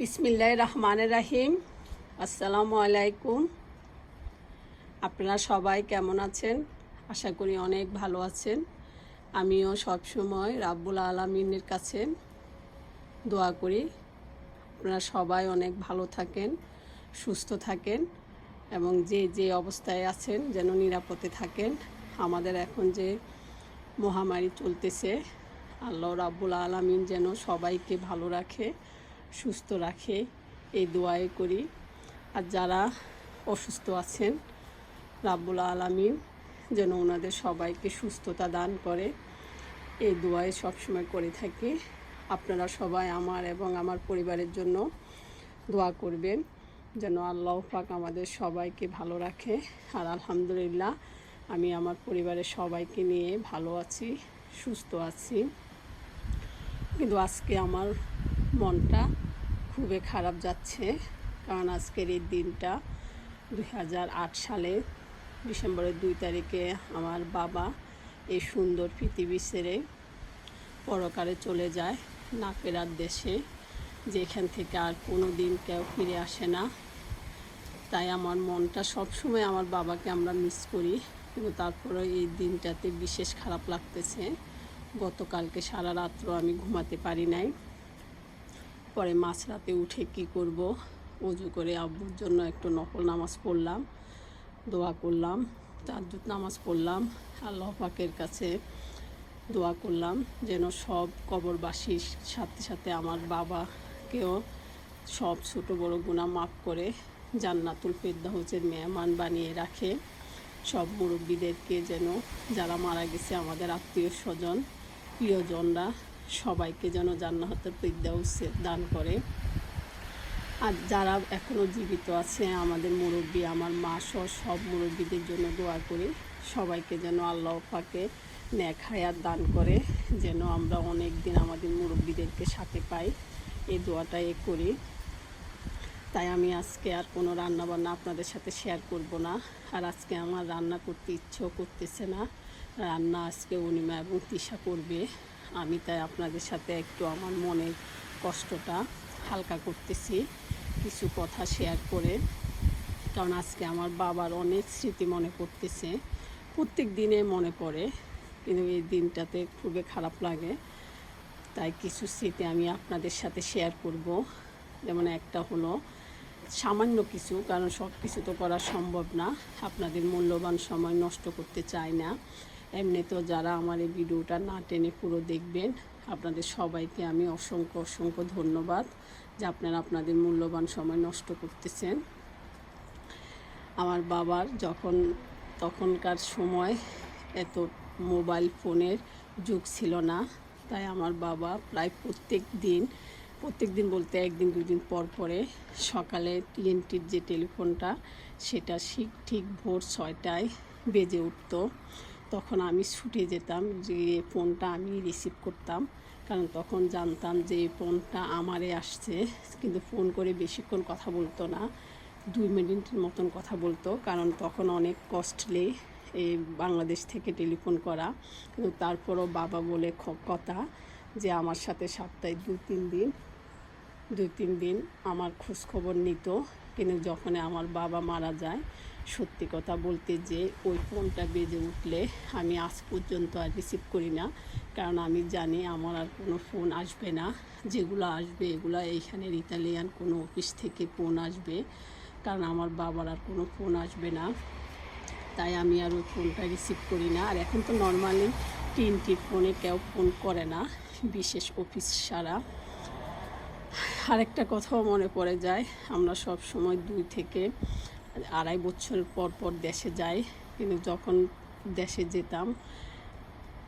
বিসমিল্লাহ রহমান রাহিম আসসালামু আলাইকুম। আপনারা সবাই কেমন আছেন? আশা করি অনেক ভালো আছেন। আমিও সবসময় রাব্বুল আলমিনের কাছে দোয়া করি। আপনারা সবাই অনেক ভালো থাকেন, সুস্থ থাকেন এবং যে যে অবস্থায় আছেন যেন নিরাপদে থাকেন। আমাদের এখন যে মহামারী চলতেছে, আল্লাহ রাব্বুল আলমিন যেন সবাইকে ভালো রাখে। সুস্থ রাখে, এই দোয়াই করি। আর যারা অসুস্থ আছেন, রাব্বুল আলমিন যেন ওনাদের সবাইকে সুস্থতা দান করে। এই দোয়াই সবসময় করে থাকি। আপনারা সবাই আমার এবং আমার পরিবারের জন্য দোয়া করবেন, যেন আল্লাহ পাক আমাদের সবাইকে ভালো রাখে। আর আলহামদুলিল্লাহ, আমি আমার পরিবারের সবাইকে নিয়ে ভালো আছি, সুস্থ আছি। কিন্তু আজকে আমার মনটা খুবই খারাপ যাচ্ছে, কারণ আজকের এই দিনটা দুই হাজার আট সালে ডিসেম্বরের দুই তারিখে আমার বাবা এই সুন্দর পৃথিবী ছেড়ে পরকালে চলে যায়, না ফেরার দেশে, যেখান থেকে আর কোনো দিন কেউ ফিরে আসে না। তাই আমার মনটা সবসময় আমার বাবাকে আমরা মিস করি, কিন্তু তারপরে এই দিনটাতে বিশেষ খারাপ লাগতেছে। গতকালকে সারা রাত্র আমি ঘুমাতে পারি নাই। পরে মাঝরাতে উঠে কি করব? অজু করে আব্বুর জন্য একটু নকল নামাজ পড়লাম, দোয়া করলাম তাজ্জুদ নামাজ পড়লাম, আল্লাহ পাকের কাছে দোয়া করলাম যেন সব কবরবাসীর সাথে সাথে আমার বাবাকেও সব ছোট বড় গুণা মাফ করে জান্নাতুল ফেরদাউসের মেহমান বানিয়ে রাখে। সব মুরব্বীদেরকে যেন, যারা মারা গেছে আমাদের আত্মীয় স্বজন, প্রিয়জনরা সবাইকে যেন জান্নাতের ফেরদাউসে দান করে। আর যারা এখনও জীবিত আছে, আমাদের মুরব্বী, আমার মা সহ সব মুরব্বীদের জন্য দোয়া করি। সবাইকে যেন আল্লাহ পাকে ন্যাক হায়াত দান করে, যেন আমরা অনেক দিন আমাদের মুরব্বীদেরকে সাথে পাই। এই দোয়াটাই করি। তাই আমি আজকে আর কোনো রান্না বান্না আপনাদের সাথে শেয়ার করব না। আর আজকে আমার রান্না করতে ইচ্ছেও করতেছে না। রান্না আজকে অনিমা এবং তিশা করবে। আমি তাই আপনাদের সাথে একটু আমার মনের কষ্টটা হালকা করতেছি, কিছু কথা শেয়ার করে। কারণ আজকে আমার বাবার অনেক স্মৃতি মনে পড়তেছে, প্রত্যেক দিনে মনে পড়ে, কিন্তু এই দিনটাতে খুবই খারাপ লাগে। তাই কিছু স্মৃতি আমি আপনাদের সাথে শেয়ার করব। যেমন একটা হলো সামান্য কিছু, কারণ সব কিছু তো করা সম্ভব না। আপনাদের মূল্যবান সময় নষ্ট করতে চাই না। এমনিতেও যারা আমার এই ভিডিওটা না টেনে পুরো দেখবেন, আপনাদের সবাইকে আমি অসংখ্য অসংখ্য ধন্যবাদ যে আপনারা আপনাদের মূল্যবান সময় নষ্ট করতেছেন। আমার বাবার যখন তখনকার সময় এত মোবাইল ফোনের যুগ ছিল না, তাই আমার বাবা প্রায় প্রত্যেক দিন প্রত্যেক দিন বলতে একদিন, দুদিন পর পরে সকালে টিএনটির যে টেলিফোনটা, সেটা ঠিক ঠিক ভোর ছয়টায় বেজে উঠতো। তখন আমি ছুটে যেতাম যে ফোনটা আমি রিসিভ করতাম। কারণ তখন জানতাম যে ফোনটা আমারে আসছে, কিন্তু ফোন করে বেশিক্ষণ কথা বলতো না। দুই মিনিটের মতন কথা বলতো, কারণ তখন অনেক কস্টলি এই বাংলাদেশ থেকে টেলিফোন করা। কিন্তু তারপরও বাবা বলে কথা যে আমার সাথে সপ্তাহে দু তিন দিন দুই তিন দিন আমার খোঁজ খবর নিত, কিন্তু যখন আমার বাবা মারা যায়, সত্যি কথা বলতে যে ওই ফোনটা বেজে উঠলে আমি আজ পর্যন্ত আর রিসিভ করি না। কারণ আমি জানি আমার আর কোনো ফোন আসবে না। যেগুলো আসবে এগুলো এইখানের ইতালিয়ান কোনো অফিস থেকে ফোন আসবে। কারণ আমার বাবার আর কোনো ফোন আসবে না। তাই আমি আর ওই ফোনটা রিসিভ করি না। আর এখন তো নর্মালি তিনটি ফোনে কেউ ফোন করে না, বিশেষ অফিস সারা আরেকটা কথাও মনে পড়ে যায়। আমরা সব সময় দুই থেকে আড়াই বছর পর পর দেশে যাই। কিন্তু যখন দেশে যেতাম,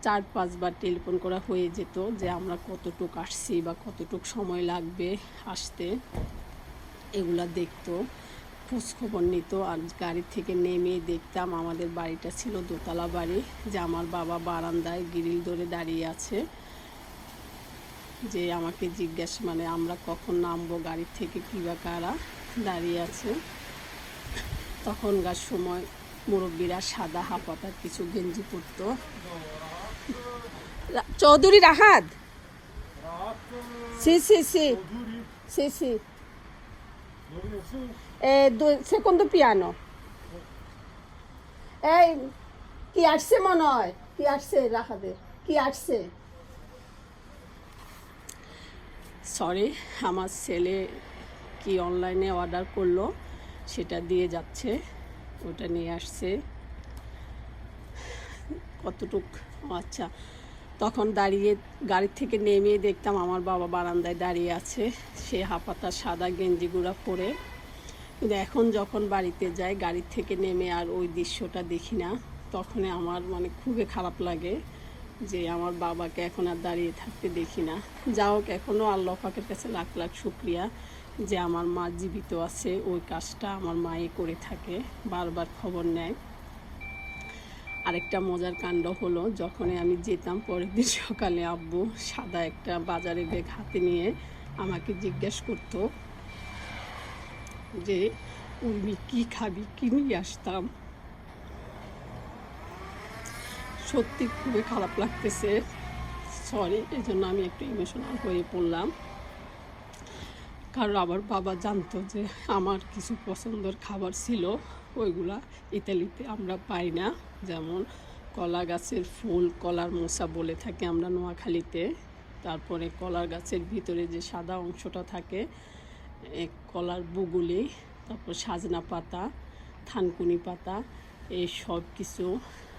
চার পাঁচবার টেলিফোন করা হয়ে যেত যে আমরা কতটুক আসছি বা কতটুক সময় লাগবে আসতে। এগুলা দেখতো, খোঁজখবর নিত আর গাড়ি থেকে নেমে দেখতাম আমাদের বাড়িটা ছিল দোতলা বাড়ি, যে আমার বাবা বারান্দায় গ্রিল ধরে দাঁড়িয়ে আছে। যে আমাকে জিজ্ঞেস মানে আমরা কখন নামবো গাড়ি থেকে কী বা কারা দাঁড়িয়ে আছে। তখনকার সময় মুরব্বীরা সাদা হাফাতার কিছু গেঞ্জি পরতো। চৌধুরী রাহাত? piano. এই, কি আসছে মনে হয়? কি আসছে রাখাতে কি আসছে? সরি, আমার ছেলে কি অনলাইনে অর্ডার করল, সেটা দিয়ে যাচ্ছে, ওটা নিয়ে আসছে। কতটুক আচ্ছা তখন দাঁড়িয়ে গাড়ি থেকে নেমে দেখতাম আমার বাবা বারান্দায় দাঁড়িয়ে আছে, সে হাফাতা সাদা গেঞ্জিগুড়া পরে। কিন্তু এখন যখন বাড়িতে যাই, গাড়ি থেকে নেমে আর ওই দৃশ্যটা দেখি না, তখন আমার মানে খুবই খারাপ লাগে। যে আমার বাবাকে এখন আর দাঁড়িয়ে থাকতে দেখি না। যা হোক এখনও আল্লাহ পাকের কাছে লাখ লাখ শুক্রিয়া যে আমার মা জীবিত আছে, ওই কাজটা আমার মায়ে করে থাকে, বারবার খবর নেয়। আরেকটা মজার কাণ্ড হলো, যখনই আমি যেতাম পরের দিন সকালে আব্বু সাদা একটা বাজারে ব্যাগ হাতে নিয়ে আমাকে জিজ্ঞেস করতো যে উর্মি কি খাবি? কি নিয়ে আসতাম? সত্যি খুবই খারাপ লাগতেছে। সরি এই জন্য আমি একটু ইমোশনাল হয়ে পড়লাম। কারণ আমার বাবা জানতো যে আমার কিছু পছন্দের খাবার ছিল, ওইগুলা ইতালিতে আমরা পাই না। যেমন কলা গাছের ফুল, কলার মোসা বলে থাকি আমরা নোয়াখালীতে। তারপরে কলার গাছের ভিতরে যে সাদা অংশটা থাকে কলার বুগুলি, তারপর সাজনা পাতা, থানকুনি পাতা, এই সব কিছু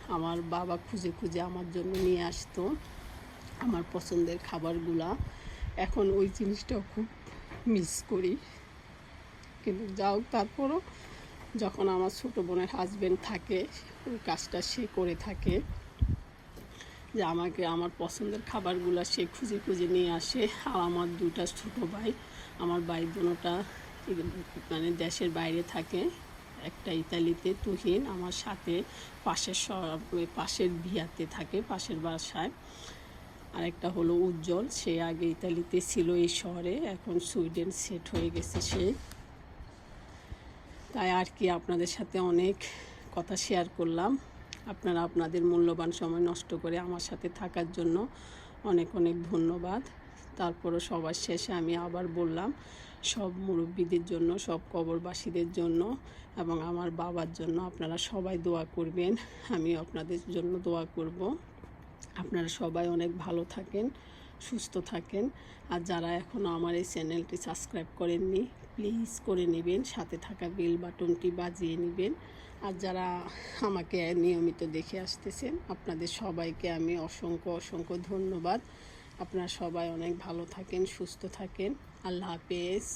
আমার বাবা খুঁজে খুঁজে আমার জন্য নিয়ে আসতো আমার পছন্দের খাবারগুলা। এখন ওই জিনিসটাও খুব মিস করি। কিন্তু যাও, তারপরও যখন আমার ছোটো বোনের হাজব্যান্ড থাকে, ওই কাজটা সে করে থাকে। যে আমাকে আমার পছন্দের খাবারগুলো সে খুঁজে খুঁজে নিয়ে আসে। আর আমার দুটা ছোটো ভাই, আমার ভাই দুটা মানে দেশের বাইরে থাকে। একটা ইতালিতে তুহিন আমার সাথে পাশের পাশের বিয়াতে থাকে, পাশের বাসায়। আরেকটা হলো উজ্জ্বল, সে আগে ইতালিতে ছিল এই শহরে, এখন সুইডেন সেট হয়ে গেছে সে। তাই আর কি আপনাদের সাথে অনেক কথা শেয়ার করলাম। আপনারা আপনাদের মূল্যবান সময় নষ্ট করে আমার সাথে থাকার জন্য অনেক অনেক ধন্যবাদ। তারপরও সবার শেষে আমি আবার বললাম সব মুরব্বীদের জন্য, সব কবরবাসীদের জন্য এবং আমার বাবার জন্য আপনারা সবাই দোয়া করবেন। আমি আপনাদের জন্য দোয়া করব। আপনারা সবাই অনেক ভালো থাকেন, সুস্থ থাকেন। আর যারা এখনও আমার এই চ্যানেলটি সাবস্ক্রাইব করেননি, প্লিজ করে নেবেন, সাথে থাকা বেল বাটনটি বাজিয়ে নেবেন। আর যারা আমাকে নিয়মিত দেখে আসতেছেন, আপনাদের সবাইকে আমি অসংখ্য অসংখ্য ধন্যবাদ। আপনারা সবাই অনেক ভালো থাকেন, সুস্থ থাকেন। আল্লাহ হাফেজ।